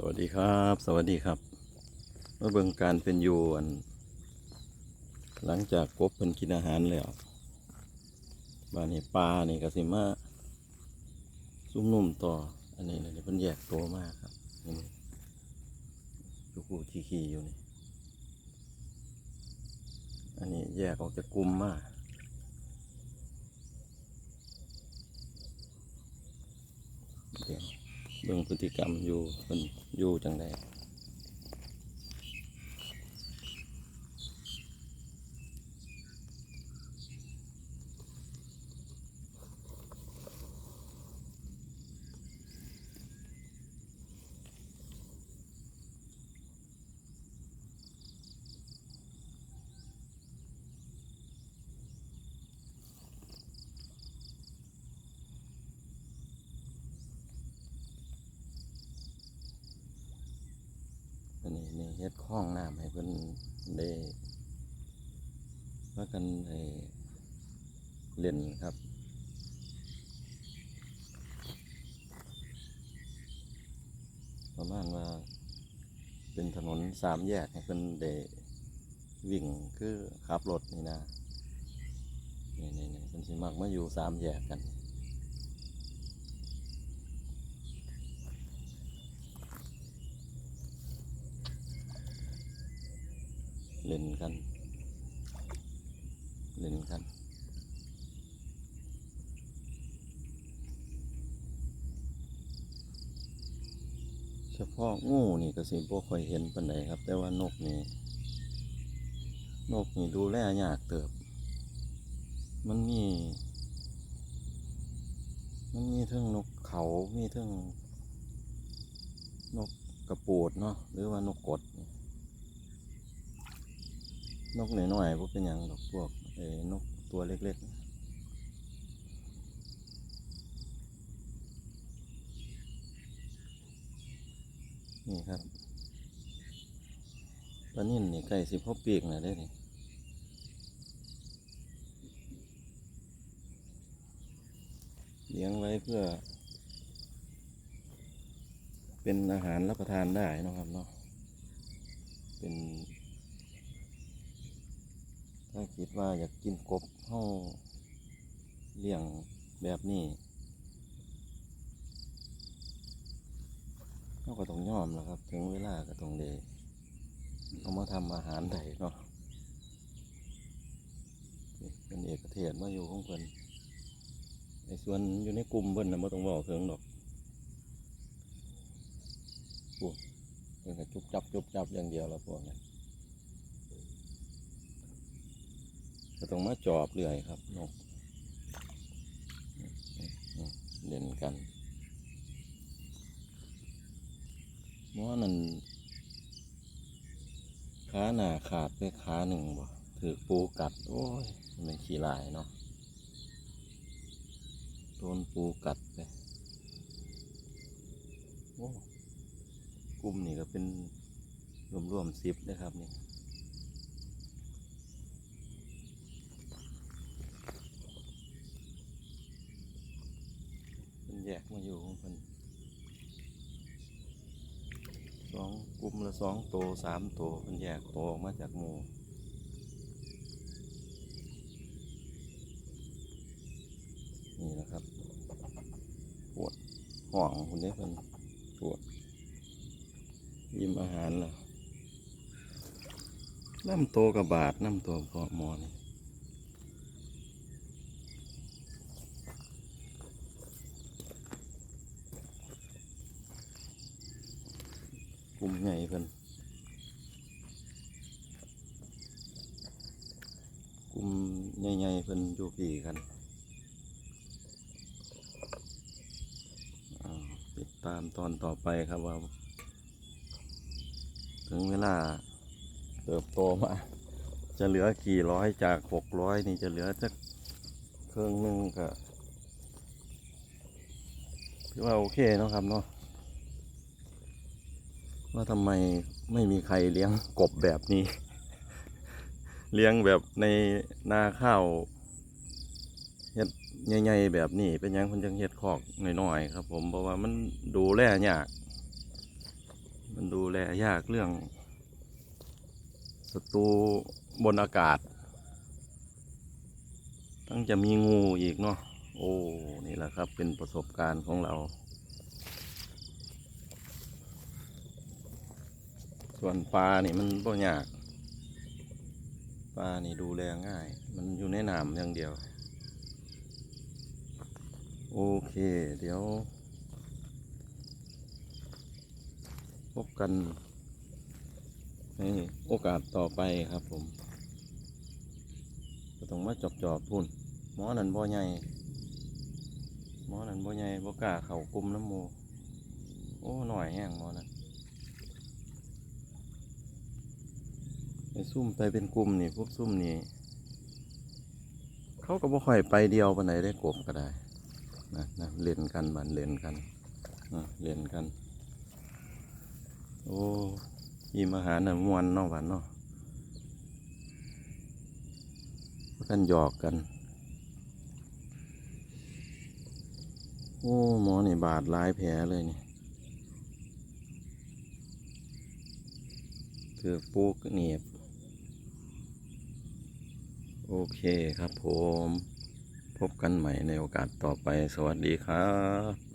สวัสดีครับ สวัสดีครับเมื่อเบิ่งการเป็นอยู่อัน หลังจากกบเป็นกินอาหารแล้วบ้านนี้ปลานี่ก็สิมาซุ่มนุ่มต่อ อันนี้นี่เพิ่นแยกตัวมากครับนี่อยู่กูขี้ขี้อยู่นี่อันนี้แยกออกจากกลุ่มมากเดี๋ยว เบิ่งพฤติกรรมอยู่เป็นอยู่จังไดอั นี่เฮ็ดคล้องน้ำให้เพิ่นได้ว่ากันให้เล่นครับประมาณว่าเป็นถนนสามแยกให้เพิ่นได้วิ่งคือขับรถนี่นะนี่นี่นี่เพิ่นสิมักมาอยู่สามแยกกัน เล่นกัน เล่นกันเฉพาะงูนี่ก็สิบ่ค่อยเห็นปานใดครับ แต่ว่านกนี่นกนี่ดูแลยากเติบ มันมี มันมีทั้งนกเขามีทั้งนกกระปูดเนาะหรือว่านกกดนี่ นกหน้อยๆพวกเป็นอย่างดอกพวกเอ้นกตัวเล็กๆนี่ครับปลานิ่นนี่ไก่สิบหกปีกนะได้นี่เลี้ยงไว้เพื่อ เป็นอาหารรับประทานได้นะครับเนาะเป็น ถ้าคิดว่าอยากกินกบเฮาเลี้ยงแบบนี้เราก็ต้องยอมแล้วครับ ถึงเวลาก็ต้องเดเอามาทำอาหารได้เนาะเป็นเอกเทศมาอยู่ของเพิ่นส่วนอยู่ในกลุ่มเพิ่นนะไม่ต้องบอกเถิงดอกพวกเพิ่นก็จุบจับจุบจับอย่างเดียวแล้วพวกนั้น ก็ต้องมาจอบเรื่อยครับนกเล่นกันเพราะนั่นขาหนาขาดไปขาหนึ่งบ่ถือปูกัด โอ้ย มันเป็นขี้ลายเนาะโดนปูกัดไปโอ้กลุ่มนี่ก็เป็นรวมๆสิบนะครับนี่ แยกมาอยู่ของมันสองกลุ่มละสองโตวสามโตวมันแยกตัวออกมาจากหมู่นี่แหละครับปวดห่องคนนี้มันปวดยิ้มอาหารล้วน้ำโตกับบาทน้ำตัวพอมอนี่ กลุ่มใหญ่เพิ่นกลุ่มใหญ่ๆเพิ่นอยู่ปีกันติดตามตอนต่อไปครับว่า ถึงเวลาเติบโตมา จะเหลือกี่ร้อยจากหกร้อยนี่จะเหลือจักเครื่องหนึงก็ถือว่าโอเคเนาะครับเนาะ ว่าทำไมไม่มีใครเลี้ยงกบแบบนี้ เลี้ยงแบบในนาข้าวเฮ็ดใหญ่ๆแบบนี้ เป็นยังคนจังเฮ็ดคอกน้อยๆครับ ผมเพราะว่ามันดูแลยาก มันดูแลยากเรื่องศัตรูบนอากาศ ตั้งจะมีงูอีกเนาะโอ้ นี่แหละครับเป็นประสบการณ์ของเรา ส่วนปลานี่มันบ่ยาก ปลานี่ดูแลง่าย มันอยู่ในน้ำอย่างเดียว โอเค เดี๋ยว พบกันในโอกาสต่อไปครับผมก็ต้องมาจอบจอบพุ่นหมอนันบ่ใหญ่หมอนันบ่ใหญ่บ่กล้าเข้ากลุ่มน้ำหมูโอ้หน่อยแห้งหมอนันไป ซุ่มไปเป็นกลุ่มนี่พวกซุ่มนี่เขาก็บ่ค่อยไปเดียวปานไหนได้กบก็ได้นะนะเล่นกันบันเล่นกันนะเล่นกัน โอ้ยีมาหาน่ะมวนเนาะบันเนาะกันหยอกกัน โอ้หมอนี่บาดหลายแผลเลยนี่คือปูกเหนียบ โอเคครับผม พบกันใหม่ในโอกาสต่อไปสวัสดีครับ